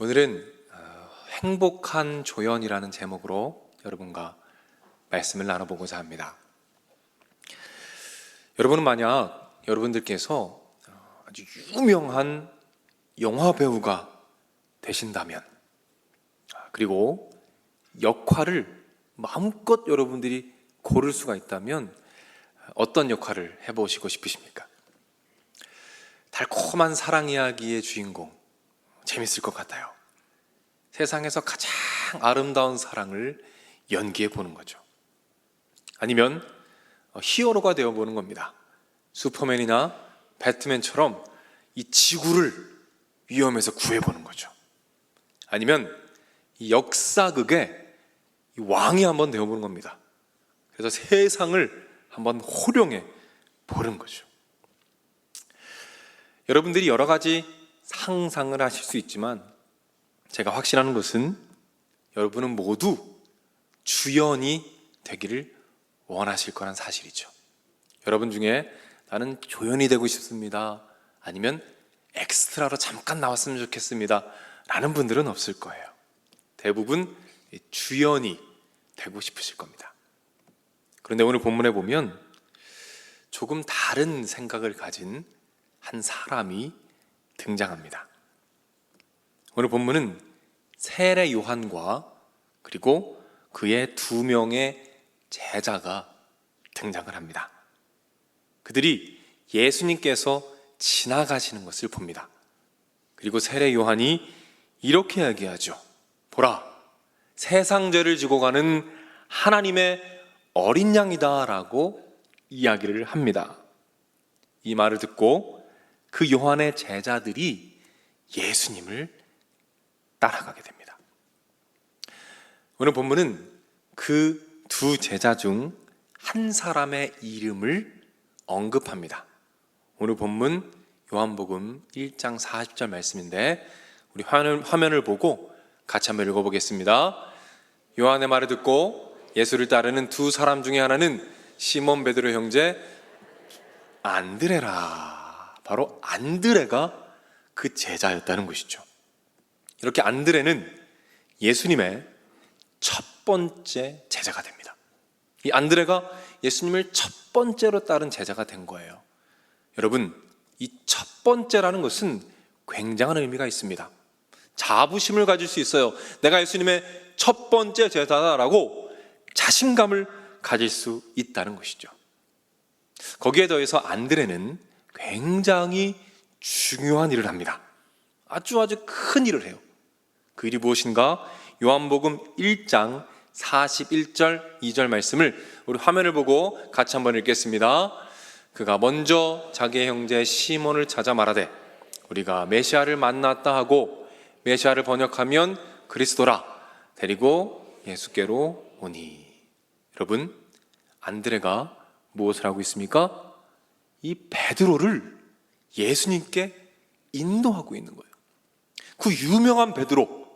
오늘은 어, 행복한 조연이라는 제목으로 여러분과 말씀을 나눠보고자 합니다. 여러분은 만약 여러분들께서 어, 아주 유명한 영화 배우가 되신다면 아, 그리고 역할을 마음껏 여러분들이 고를 수가 있다면 어떤 역할을 해보시고 싶으십니까? 달콤한 사랑 이야기의 주인공 재밌을 것 같아요. 세상에서 가장 아름다운 사랑을 연기해 보는 거죠. 아니면 어, 히어로가 되어 보는 겁니다. 슈퍼맨이나 배트맨처럼 이 지구를 위험에서 구해 보는 거죠. 아니면 이 역사극의 이 왕이 한번 되어 보는 겁니다. 그래서 세상을 한번 호령해 보는 거죠. 여러분들이 여러 가지 상상을 하실 수 있지만 제가 확신하는 것은 여러분은 모두 주연이 되기를 원하실 거란 사실이죠. 여러분 중에 나는 조연이 되고 싶습니다. 아니면 엑스트라로 잠깐 나왔으면 좋겠습니다. 라는 분들은 없을 거예요. 대부분 주연이 되고 싶으실 겁니다. 그런데 오늘 본문에 보면 조금 다른 생각을 가진 한 사람이 등장합니다. 오늘 본문은 세례 요한과 그리고 그의 두 명의 제자가 등장을 합니다. 그들이 예수님께서 지나가시는 것을 봅니다. 그리고 세례 요한이 이렇게 이야기하죠. 보라, 세상 죄를 지고 가는 하나님의 어린 양이다라고 이야기를 합니다. 이 말을 듣고 그 요한의 제자들이 예수님을 따라가게 됩니다. 오늘 본문은 그 두 제자 중 한 사람의 이름을 언급합니다. 오늘 본문 요한복음 1장 40절 말씀인데 우리 화면, 화면을 보고 같이 한번 읽어보겠습니다. 요한의 말을 듣고 예수를 따르는 두 사람 중에 하나는 시몬 베드로 형제 안드레라. 바로 안드레가 그 제자였다는 것이죠. 이렇게 안드레는 예수님의 첫 번째 제자가 됩니다. 이 안드레가 예수님을 첫 번째로 따른 제자가 된 거예요. 여러분, 이 첫 번째라는 것은 굉장한 의미가 있습니다. 자부심을 가질 수 있어요. 내가 예수님의 첫 번째 제자다라고 자신감을 가질 수 있다는 것이죠. 거기에 더해서 안드레는 굉장히 중요한 일을 합니다. 아주 아주 큰 일을 해요. 그 일이 무엇인가? 요한복음 1장 41절 2절 말씀을 우리 화면을 보고 같이 한번 읽겠습니다. 그가 먼저 자기의 형제 시몬을 찾아 말하되 우리가 메시아를 만났다 하고 메시아를 번역하면 그리스도라 데리고 예수께로 오니 여러분 안드레가 무엇을 하고 있습니까? 이 베드로를 예수님께 인도하고 있는 거예요. 그 유명한 베드로,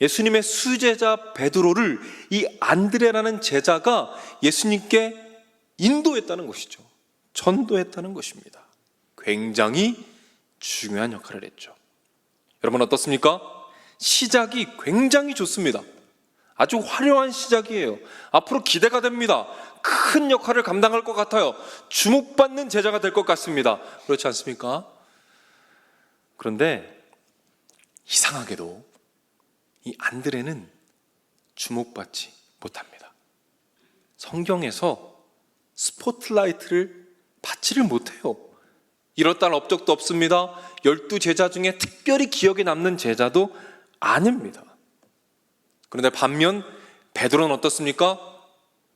예수님의 수제자 베드로를 이 안드레라는 제자가 예수님께 인도했다는 것이죠. 전도했다는 것입니다. 굉장히 중요한 역할을 했죠. 여러분 어떻습니까? 시작이 굉장히 좋습니다. 아주 화려한 시작이에요. 앞으로 기대가 됩니다. 큰 역할을 감당할 것 같아요. 주목받는 제자가 될 것 같습니다. 그렇지 않습니까? 그런데 이상하게도 이 안드레는 주목받지 못합니다. 성경에서 스포트라이트를 받지를 못해요. 날 업적도 없습니다. 열두 제자 중에 특별히 기억에 남는 제자도 아닙니다. 그런데 반면 베드로는 어떻습니까?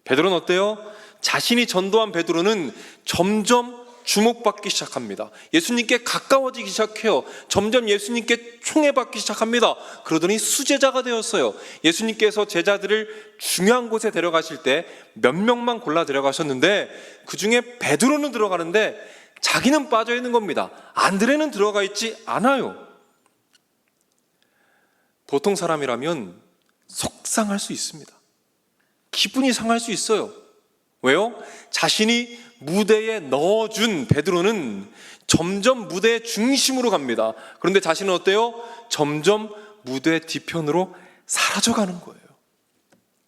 베드로는 어때요? 자신이 전도한 베드로는 점점 주목받기 시작합니다. 예수님께 가까워지기 시작해요. 점점 예수님께 총애받기 시작합니다. 그러더니 수제자가 되었어요. 예수님께서 제자들을 중요한 곳에 데려가실 때 몇 명만 골라 데려가셨는데 그 중에 베드로는 들어가는데 자기는 빠져 있는 겁니다. 안드레는 들어가 있지 않아요. 보통 사람이라면 속상할 수 있습니다. 기분이 상할 수 있어요. 왜요? 자신이 무대에 넣어준 베드로는 점점 무대의 중심으로 갑니다. 그런데 자신은 어때요? 점점 무대 뒤편으로 사라져가는 거예요.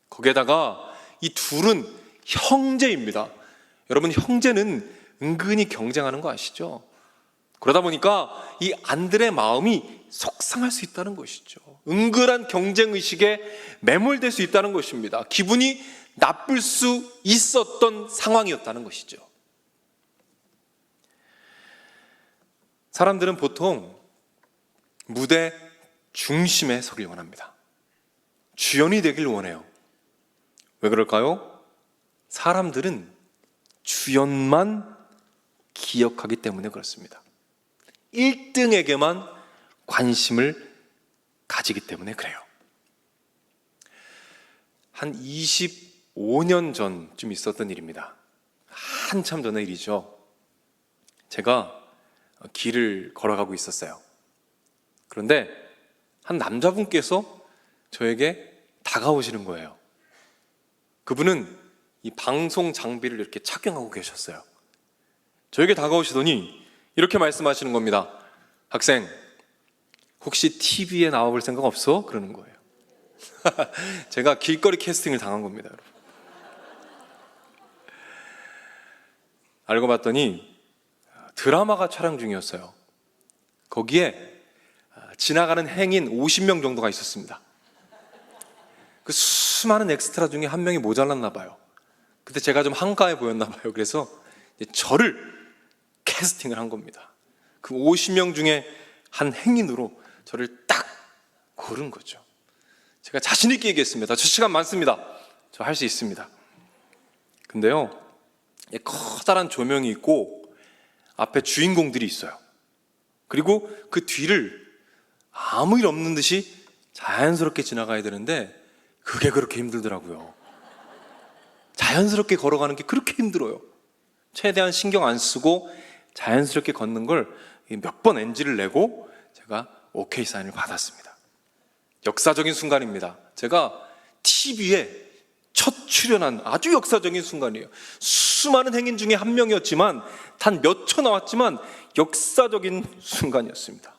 거기에다가 이 둘은 형제입니다. 여러분 형제는 은근히 경쟁하는 거 아시죠? 그러다 보니까 이 안들의 마음이 속상할 수 있다는 것이죠. 은근한 경쟁 의식에 매몰될 수 있다는 것입니다. 기분이 나쁠 수 있었던 상황이었다는 것이죠. 사람들은 보통 무대 중심에 서길 원합니다. 주연이 되길 원해요. 왜 그럴까요? 사람들은 주연만 기억하기 때문에 그렇습니다. 1등에게만 관심을 가지기 때문에 그래요. 한 25년 전쯤 있었던 일입니다. 한참 전의 일이죠. 제가 길을 걸어가고 있었어요. 그런데 한 남자분께서 저에게 다가오시는 거예요. 그분은 이 방송 장비를 이렇게 착용하고 계셨어요. 저에게 다가오시더니 이렇게 말씀하시는 겁니다. 학생, 혹시 TV에 나와볼 생각 없어? 그러는 거예요. 제가 길거리 캐스팅을 당한 겁니다, 여러분. 알고 봤더니 드라마가 촬영 중이었어요. 거기에 지나가는 행인 50명 정도가 있었습니다. 그 수많은 엑스트라 중에 한 명이 모자랐나 봐요. 그때 제가 좀 한가해 보였나 봐요. 그래서 저를 캐스팅을 한 겁니다. 그 50명 중에 한 행인으로 저를 딱 고른 거죠. 제가 자신 있게 얘기했습니다. 저 시간 많습니다. 저 할 수 있습니다. 근데요, 이 커다란 조명이 있고 앞에 주인공들이 있어요. 그리고 그 뒤를 아무 일 없는 듯이 자연스럽게 지나가야 되는데 그게 그렇게 힘들더라고요. 자연스럽게 걸어가는 게 그렇게 힘들어요. 최대한 신경 안 쓰고 자연스럽게 걷는 걸 몇 번 NG를 내고 제가 오케이 사인을 받았습니다. 역사적인 순간입니다. 제가 TV에 첫 출연한 아주 역사적인 순간이에요. 수많은 행인 중에 한 명이었지만 단 몇 초 나왔지만 역사적인 순간이었습니다.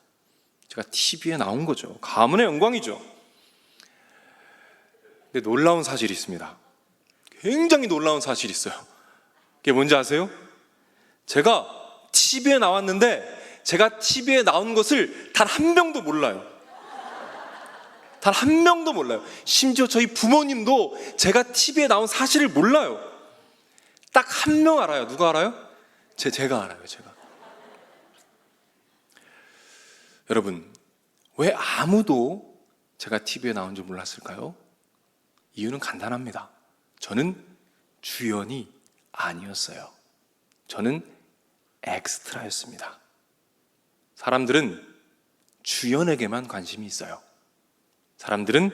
제가 TV에 나온 거죠. 가문의 영광이죠. 근데 놀라운 사실이 있습니다. 굉장히 놀라운 사실이 있어요. 그게 뭔지 아세요? 제가 TV에 나왔는데 제가 TV에 나온 것을 단 한 명도 몰라요. 단 한 명도 몰라요. 심지어 저희 부모님도 제가 TV에 나온 사실을 몰라요. 딱 한 명 알아요. 누가 알아요? 제, 제가 알아요. 제가. 여러분, 왜 아무도 제가 TV에 나온 줄 몰랐을까요? 이유는 간단합니다. 저는 주연이 아니었어요. 저는 엑스트라였습니다. 사람들은 주연에게만 관심이 있어요. 사람들은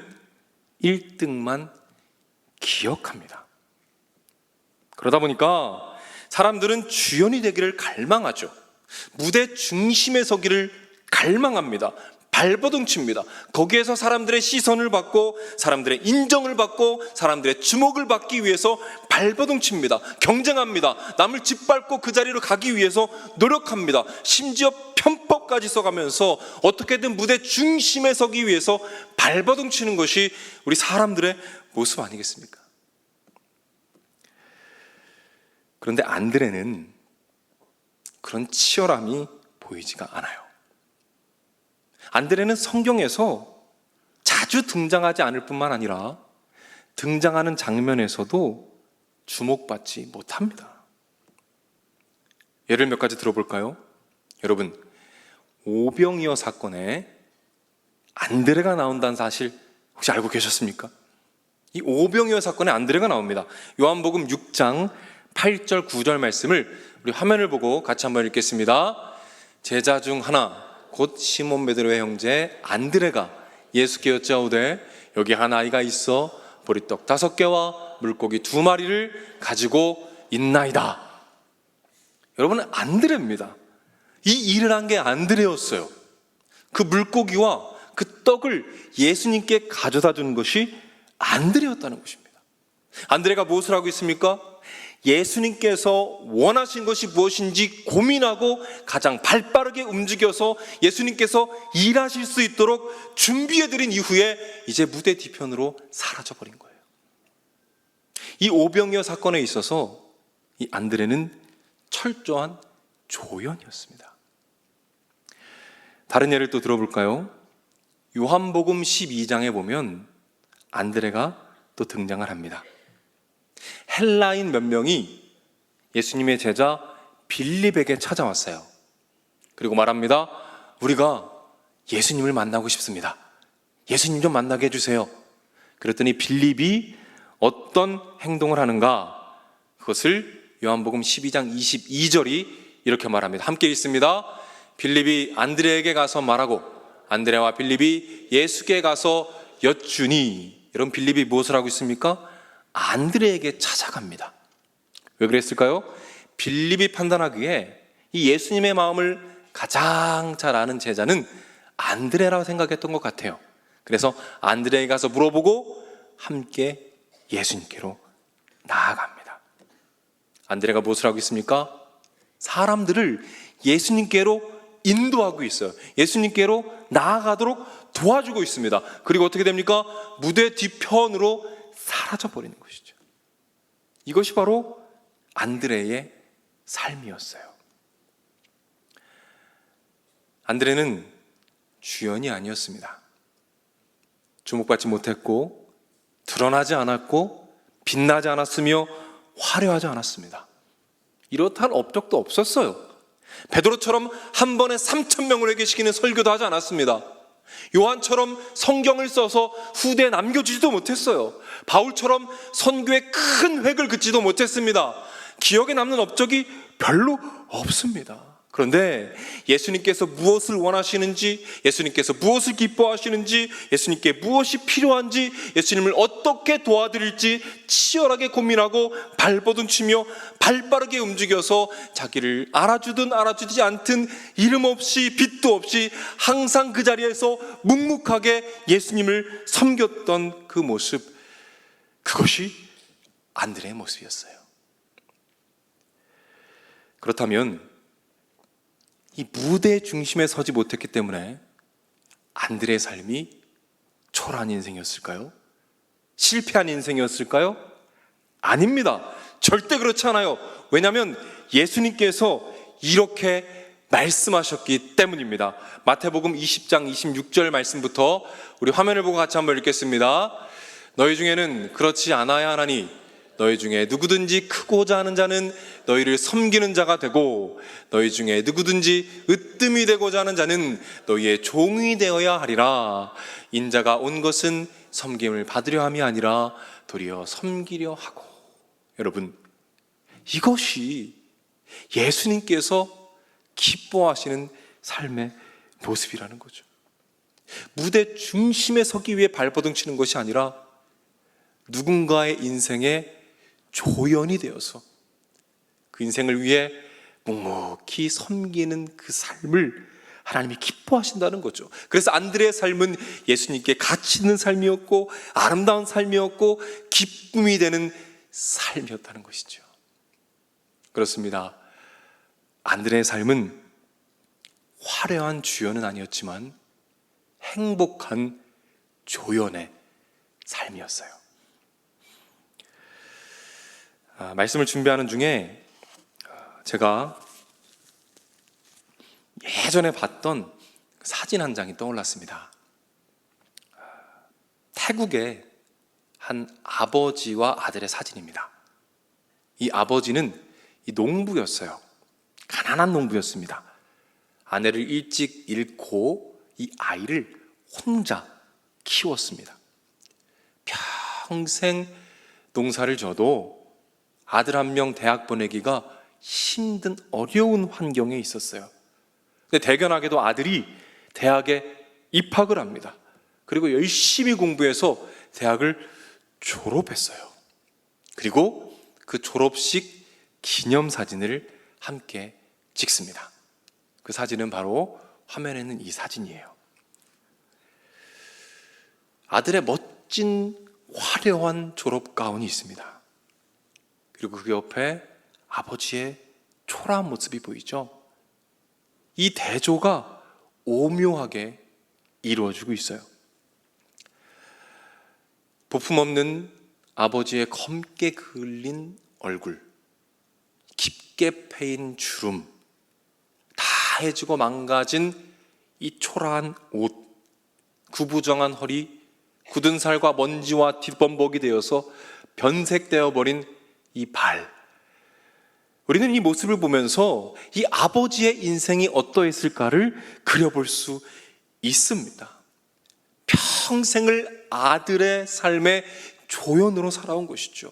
1등만 기억합니다. 그러다 보니까 사람들은 주연이 되기를 갈망하죠. 무대 중심에 서기를 갈망합니다. 발버둥 칩니다. 거기에서 사람들의 시선을 받고 사람들의 인정을 받고 사람들의 주목을 받기 위해서 발버둥 칩니다. 경쟁합니다. 남을 짓밟고 그 자리로 가기 위해서 노력합니다. 심지어 편법까지 써가면서 어떻게든 무대 중심에 서기 위해서 발버둥 치는 것이 우리 사람들의 모습 아니겠습니까? 그런데 안드레는 그런 치열함이 보이지가 않아요. 안드레는 성경에서 자주 등장하지 않을 뿐만 아니라 등장하는 장면에서도 주목받지 못합니다. 예를 몇 가지 들어볼까요? 여러분, 오병이어 사건에 안드레가 나온다는 사실 혹시 알고 계셨습니까? 이 오병이어 사건에 안드레가 나옵니다. 요한복음 6장 8절 9절 말씀을 우리 화면을 보고 같이 한번 읽겠습니다. 제자 중 하나 곧 시몬 베드로의 형제 안드레가 예수께 여짜오되 여기 한 아이가 있어 보리떡 다섯 개와 물고기 두 마리를 가지고 있나이다. 여러분은 안드레입니다. 이 일을 한 게 안드레였어요. 그 물고기와 그 떡을 예수님께 가져다 준 것이 안드레였다는 것입니다. 안드레가 무엇을 하고 있습니까? 예수님께서 원하신 것이 무엇인지 고민하고 가장 발 빠르게 움직여서 예수님께서 일하실 수 있도록 준비해드린 이후에 이제 무대 뒤편으로 사라져버린 거예요. 이 오병이어 사건에 있어서 이 안드레는 철저한 조연이었습니다. 다른 예를 또 들어볼까요? 요한복음 12장에 보면 안드레가 또 등장을 합니다. 헬라인 몇 명이 예수님의 제자 빌립에게 찾아왔어요. 그리고 말합니다. 우리가 예수님을 만나고 싶습니다. 예수님 좀 만나게 해주세요. 그랬더니 빌립이 어떤 행동을 하는가? 그것을 요한복음 12장 22절이 이렇게 말합니다. 함께 읽습니다. 빌립이 안드레에게 가서 말하고 안드레와 빌립이 예수께 가서 여쭈니 여러분 빌립이 무엇을 하고 있습니까? 안드레에게 찾아갑니다. 왜 그랬을까요? 빌립이 판단하기에 이 예수님의 마음을 가장 잘 아는 제자는 안드레라고 생각했던 것 같아요. 그래서 안드레에게 가서 물어보고 함께 예수님께로 나아갑니다. 안드레가 무엇을 하고 있습니까? 사람들을 예수님께로 인도하고 있어요. 예수님께로 나아가도록 도와주고 있습니다. 그리고 어떻게 됩니까? 무대 뒤편으로 사라져 버리는 것이죠. 이것이 바로 안드레의 삶이었어요. 안드레는 주연이 아니었습니다. 주목받지 못했고 드러나지 않았고 빛나지 않았으며 화려하지 않았습니다. 이렇다 할 업적도 없었어요. 베드로처럼 한 번에 3천 명을 회개시키는 설교도 하지 않았습니다. 요한처럼 성경을 써서 후대에 남겨주지도 못했어요. 바울처럼 선교에 큰 획을 긋지도 못했습니다. 기억에 남는 업적이 별로 없습니다. 그런데 예수님께서 무엇을 원하시는지, 예수님께서 무엇을 기뻐하시는지, 예수님께 무엇이 필요한지, 예수님을 어떻게 도와드릴지 치열하게 고민하고 발버둥 치며 발빠르게 움직여서 자기를 알아주든 알아주지 않든 이름 없이 빛도 없이 항상 그 자리에서 묵묵하게 예수님을 섬겼던 그 모습, 그것이 안드레의 모습이었어요. 그렇다면 이 무대 중심에 서지 못했기 때문에 안드레의 삶이 초라한 인생이었을까요? 실패한 인생이었을까요? 아닙니다. 절대 그렇지 않아요. 왜냐하면 예수님께서 이렇게 말씀하셨기 때문입니다. 마태복음 20장 26절 말씀부터 우리 화면을 보고 같이 한번 읽겠습니다. 너희 중에는 그렇지 않아야 하나니 너희 중에 누구든지 크고자 하는 자는 너희를 섬기는 자가 되고 너희 중에 누구든지 으뜸이 되고자 하는 자는 너희의 종이 되어야 하리라. 인자가 온 것은 섬김을 받으려 함이 아니라 도리어 섬기려 하고. 여러분, 이것이 예수님께서 기뻐하시는 삶의 모습이라는 거죠. 무대 중심에 서기 위해 발버둥 치는 것이 아니라 누군가의 인생에 조연이 되어서 그 인생을 위해 묵묵히 섬기는 그 삶을 하나님이 기뻐하신다는 거죠. 그래서 안드레의 삶은 예수님께 가치 있는 삶이었고 아름다운 삶이었고 기쁨이 되는 삶이었다는 것이죠. 그렇습니다. 안드레의 삶은 화려한 주연은 아니었지만 행복한 조연의 삶이었어요. 아, 말씀을 준비하는 중에 제가 예전에 봤던 사진 한 장이 떠올랐습니다. 태국의 한 아버지와 아들의 사진입니다. 이 아버지는 이 농부였어요. 가난한 농부였습니다. 아내를 일찍 잃고 이 아이를 혼자 키웠습니다. 평생 농사를 져도 아들 한 명 대학 보내기가 힘든 어려운 환경에 있었어요. 근데 대견하게도 아들이 대학에 입학을 합니다. 그리고 열심히 공부해서 대학을 졸업했어요. 그리고 그 졸업식 기념 사진을 함께 찍습니다. 그 사진은 바로 화면에 있는 이 사진이에요. 아들의 멋진 화려한 졸업 가운이 있습니다. 그리고 그 옆에 아버지의 초라한 모습이 보이죠. 이 대조가 오묘하게 이루어지고 있어요. 보품없는 아버지의 검게 그을린 얼굴, 깊게 패인 주름, 다 해지고 망가진 이 초라한 옷, 구부정한 허리, 굳은 살과 먼지와 뒷범벅이 되어서 변색되어 버린 이 발. 우리는 이 모습을 보면서 이 아버지의 인생이 어떠했을까를 그려볼 수 있습니다. 평생을 아들의 삶의 조연으로 살아온 것이죠.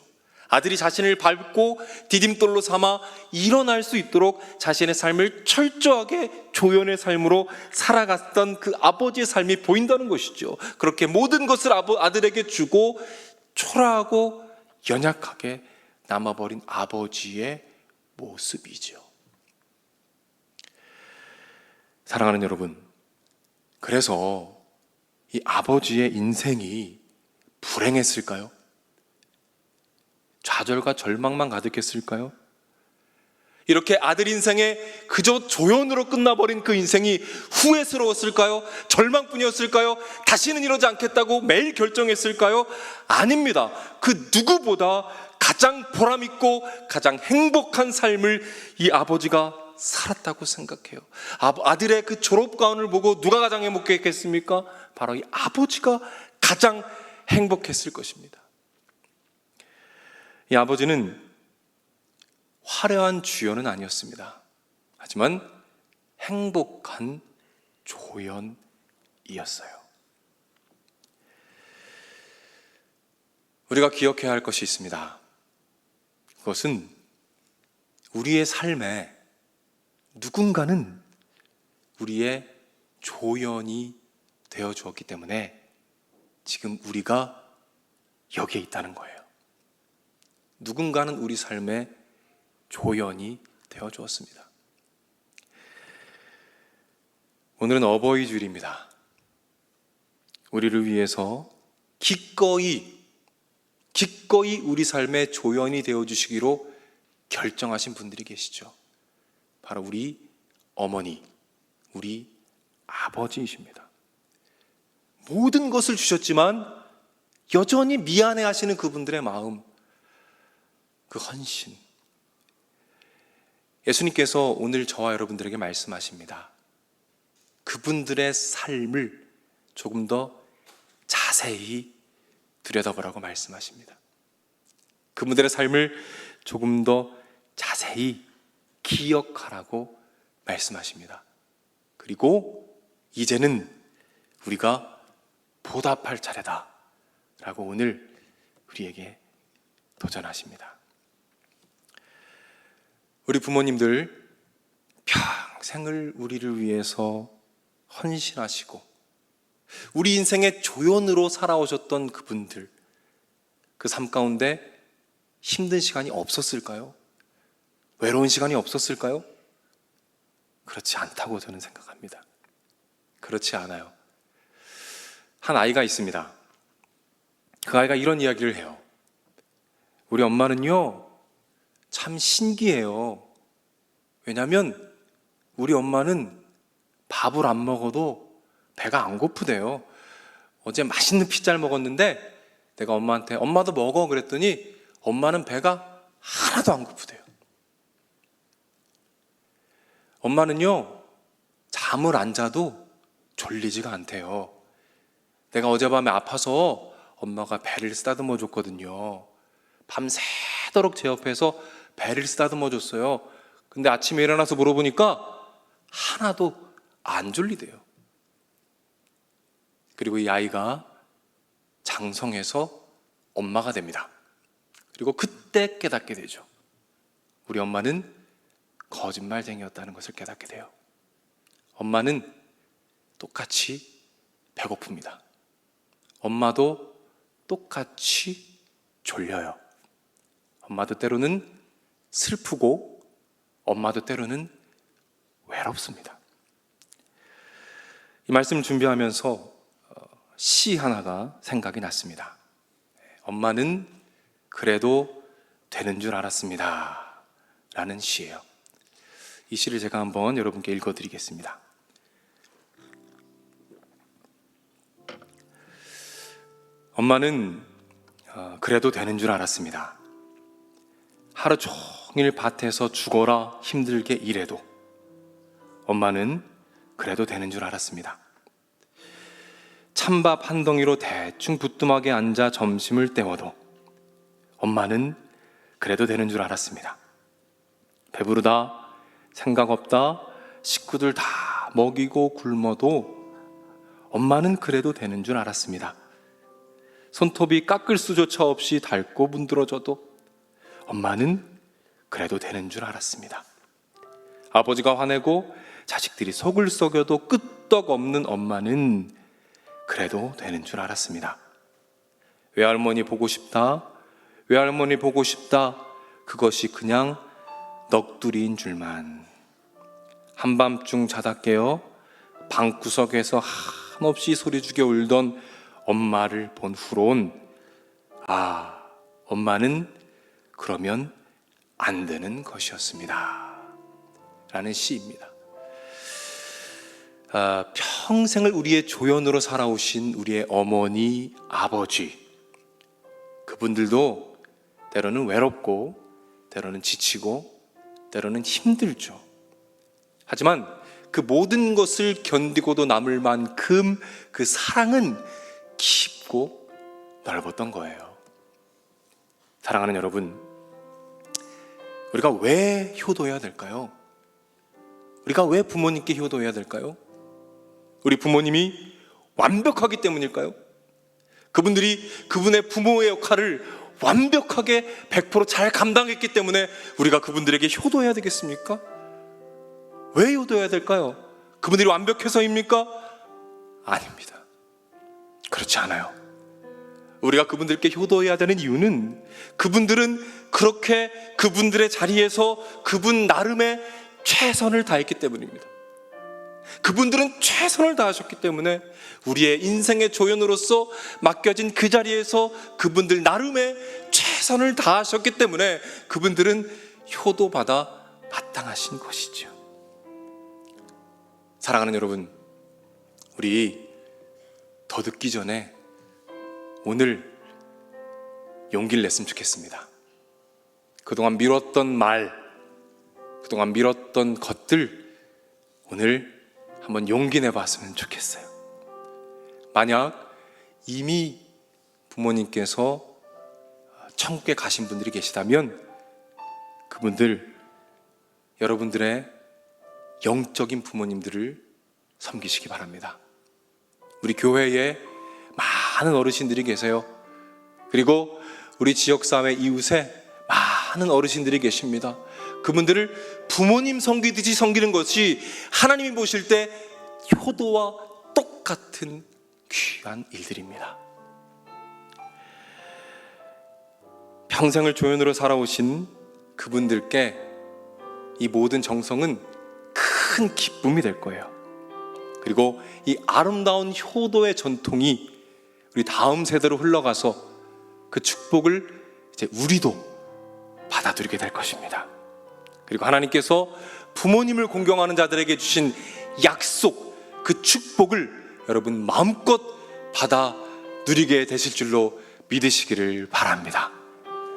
아들이 자신을 밟고 디딤돌로 삼아 일어날 수 있도록 자신의 삶을 철저하게 조연의 삶으로 살아갔던 그 아버지의 삶이 보인다는 것이죠. 그렇게 모든 것을 아들에게 주고 초라하고 연약하게 남아버린 아버지의 모습이죠. 사랑하는 여러분, 그래서 이 아버지의 인생이 불행했을까요? 좌절과 절망만 가득했을까요? 이렇게 아들 인생에 그저 조연으로 끝나버린 그 인생이 후회스러웠을까요? 절망뿐이었을까요? 다시는 이러지 않겠다고 매일 결정했을까요? 아닙니다. 그 누구보다 가장 보람있고 가장 행복한 삶을 이 아버지가 살았다고 생각해요. 아- 아들의 그 졸업가운을 보고 누가 가장 행복했겠습니까? 바로 이 아버지가 가장 행복했을 것입니다. 이 아버지는 화려한 주연은 아니었습니다. 하지만 행복한 조연이었어요. 우리가 기억해야 할 것이 있습니다. 그것은 우리의 삶에 누군가는 우리의 조연이 되어 주었기 때문에 지금 우리가 여기에 있다는 거예요. 누군가는 우리 삶에 조연이 되어 주었습니다. 오늘은 어버이 주일입니다. 우리를 위해서 기꺼이 기꺼이 우리 삶의 조연이 되어 주시기로 결정하신 분들이 계시죠. 바로 우리 어머니, 우리 아버지이십니다. 모든 것을 주셨지만 여전히 미안해 하시는 그분들의 마음, 그 헌신. 예수님께서 오늘 저와 여러분들에게 말씀하십니다. 그분들의 삶을 조금 더 자세히 들여다보라고 말씀하십니다. 그분들의 삶을 조금 더 자세히 기억하라고 말씀하십니다. 그리고 이제는 우리가 보답할 차례다. 라고 오늘 우리에게 도전하십니다. 우리 부모님들 평생을 우리를 위해서 헌신하시고 우리 인생의 조연으로 살아오셨던 그분들 그 삶 가운데 힘든 시간이 없었을까요? 외로운 시간이 없었을까요? 그렇지 않다고 저는 생각합니다. 그렇지 않아요. 한 아이가 있습니다. 그 아이가 이런 이야기를 해요. 우리 엄마는요, 참 신기해요. 왜냐면 우리 엄마는 밥을 안 먹어도 배가 안 고프대요. 어제 맛있는 피자를 먹었는데 내가 엄마한테 엄마도 먹어 그랬더니 엄마는 배가 하나도 안 고프대요. 엄마는요, 잠을 안 자도 졸리지가 않대요. 내가 어젯밤에 아파서 엄마가 배를 쓰다듬어 줬거든요. 밤새도록 제 옆에서 배를 쓰다듬어 줬어요. 근데 아침에 일어나서 물어보니까 하나도 안 졸리대요. 그리고 이 아이가 장성해서 엄마가 됩니다. 그리고 그때 깨닫게 되죠. 우리 엄마는 거짓말쟁이였다는 것을 깨닫게 돼요. 엄마는 똑같이 배고픕니다. 엄마도 똑같이 졸려요. 엄마도 때로는 슬프고 엄마도 때로는 외롭습니다. 이 말씀을 준비하면서 어, 시 하나가 생각이 났습니다. 엄마는 그래도 되는 줄 알았습니다. 라는 시예요. 이 시를 제가 한번 여러분께 읽어 드리겠습니다. 엄마는 어, 그래도 되는 줄 알았습니다. 하루 종일 밭에서 죽어라 힘들게 일해도 엄마는 그래도 되는 줄 알았습니다. 찬밥 한 덩이로 대충 부뚜막에 앉아 점심을 때워도 엄마는 그래도 되는 줄 알았습니다. 배부르다, 생각 없다, 식구들 다 먹이고 굶어도 엄마는 그래도 되는 줄 알았습니다. 손톱이 깎을 수조차 없이 닳고 문드러져도 엄마는 그래도 되는 줄 알았습니다. 아버지가 화내고 자식들이 속을 썩여도 끄떡 없는 엄마는 그래도 되는 줄 알았습니다. 외할머니 보고 싶다, 외할머니 보고 싶다, 그것이 그냥 넋두리인 줄만. 한밤중 자다 깨어 방구석에서 한없이 소리 죽여 울던 엄마를 본 후론, 아, 엄마는 그러면 안 되는 것이었습니다. 라는 시입니다. 아, 평생을 우리의 조연으로 살아오신 우리의 어머니, 아버지, 그분들도 때로는 외롭고, 때로는 지치고, 때로는 힘들죠. 하지만 그 모든 것을 견디고도 남을 만큼 그 사랑은 깊고 넓었던 거예요. 사랑하는 여러분, 우리가 왜 효도해야 될까요? 우리가 왜 부모님께 효도해야 될까요? 우리 부모님이 완벽하기 때문일까요? 그분들이 그분의 부모의 역할을 완벽하게 100%잘 감당했기 때문에 우리가 그분들에게 효도해야 되겠습니까? 왜 효도해야 될까요? 그분들이 완벽해서입니까? 아닙니다. 그렇지 않아요. 우리가 그분들께 효도해야 되는 이유는 그분들은 그렇게 그분들의 자리에서 그분 나름의 최선을 다했기 때문입니다. 그분들은 최선을 다하셨기 때문에 우리의 인생의 조연으로서 맡겨진 그 자리에서 그분들 나름의 최선을 다하셨기 때문에 그분들은 효도받아 마땅하신 것이죠. 사랑하는 여러분, 우리 더 듣기 전에 오늘 용기를 냈으면 좋겠습니다. 그동안 미뤘던 말, 그동안 미뤘던 것들 오늘 한번 용기 내봤으면 좋겠어요. 만약 이미 부모님께서 천국에 가신 분들이 계시다면 그분들 여러분들의 영적인 부모님들을 섬기시기 바랍니다. 우리 교회에 많은 어르신들이 계세요. 그리고 우리 지역사회 이웃에 많은 어르신들이 계십니다. 그분들을 부모님 섬기듯이 섬기는 것이 하나님이 보실 때 효도와 똑같은 귀한 일들입니다. 평생을 조연으로 살아오신 그분들께 이 모든 정성은 큰 기쁨이 될 거예요. 그리고 이 아름다운 효도의 전통이 우리 다음 세대로 흘러가서 그 축복을 이제 우리도 받아들이게 될 것입니다. 그리고 하나님께서 부모님을 공경하는 자들에게 주신 약속, 그 축복을 여러분 마음껏 받아 누리게 되실 줄로 믿으시기를 바랍니다.